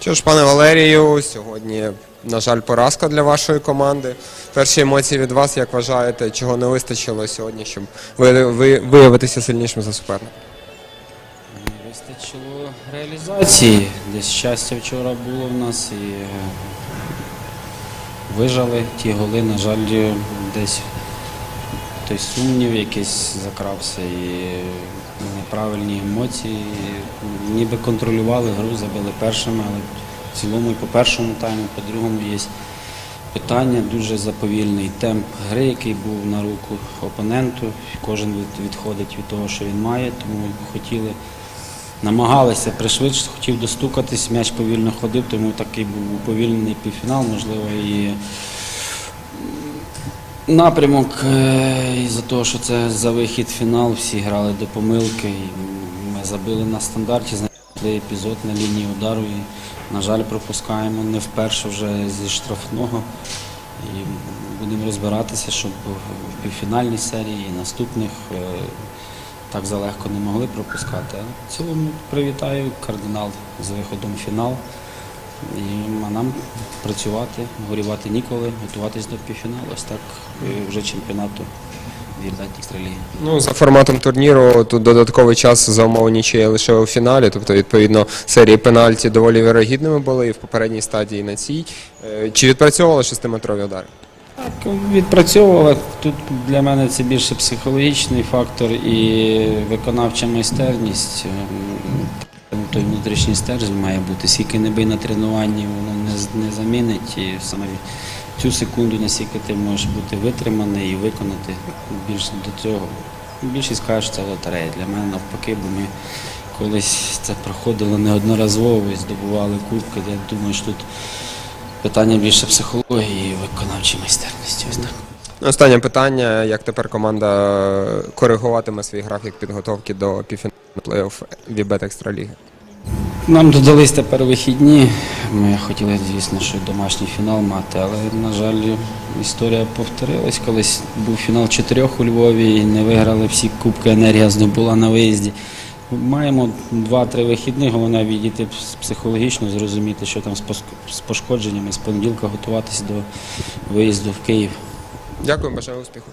Що ж, пане Валерію, сьогодні, на жаль, поразка для вашої команди. Перші емоції від вас, як вважаєте, чого не вистачило сьогодні, щоб ви, ви, виявитися сильнішим за суперника? Не Вистачило реалізації. Десь щастя вчора було в нас і е, вижали ті голи. На жаль, десь той сумнів якийсь закрався і неправильні емоції. Ніби контролювали гру, забили першими, але в цілому і по першому тайму, по другому є питання. Дуже заповільний темп гри, який був на руку опоненту. Кожен відходить від того, що він має, тому хотіли. Намагалися пришвидшити, хотів достукатись, м'яч повільно ходив, тому такий був уповільнений півфінал, можливо, і напрямок е, із-за того, що це за вихід в фінал, всі грали до помилки. Ми забили на стандарті, знайшли епізод на лінії удару і, на жаль, пропускаємо не вперше вже зі штрафного. І будемо розбиратися, щоб в півфінальній серії і наступних е, так залегко не могли пропускати. В цілому привітаю кардинал з виходом в фінал. І а нам працювати, горювати ніколи, готуватись до півфіналу. Ось так вже чемпіонату Екстраліги. Ну, за форматом турніру тут додатковий час за умови нічиї лише у фіналі, тобто, відповідно, серії пенальті доволі вірогідними були і в попередній стадії і на цій. Е, Чи відпрацьовували шестиметрові удари? Так, відпрацьовували. Тут для мене це більше психологічний фактор і виконавча майстерність. Той внутрішній стержень має бути. Скільки не бий на тренуванні, воно не, не замінить. І саме цю секунду, наскільки ти можеш бути витриманий і виконати більше до цього. Більшість каже, що це лотерея. Для мене навпаки, бо ми колись це проходили неодноразово і здобували кубки. Я думаю, що тут питання більше психології і виконавчої майстерності. Останнє питання: як тепер команда коригуватиме свій графік підготовки до півфіналу плей-офф Вібет Екстраліги? Нам додались тепер вихідні. Ми хотіли, звісно, що домашній фінал мати, але, на жаль, історія повторилась. Колись був фінал чотирьох у Львові і не виграли всі кубки, енергія здобула на виїзді. Маємо два-три вихідні, головне відійти психологічно, зрозуміти, що там з пошкодженнями, з понеділка готуватися до виїзду в Київ. Дякую, бажаю успіху.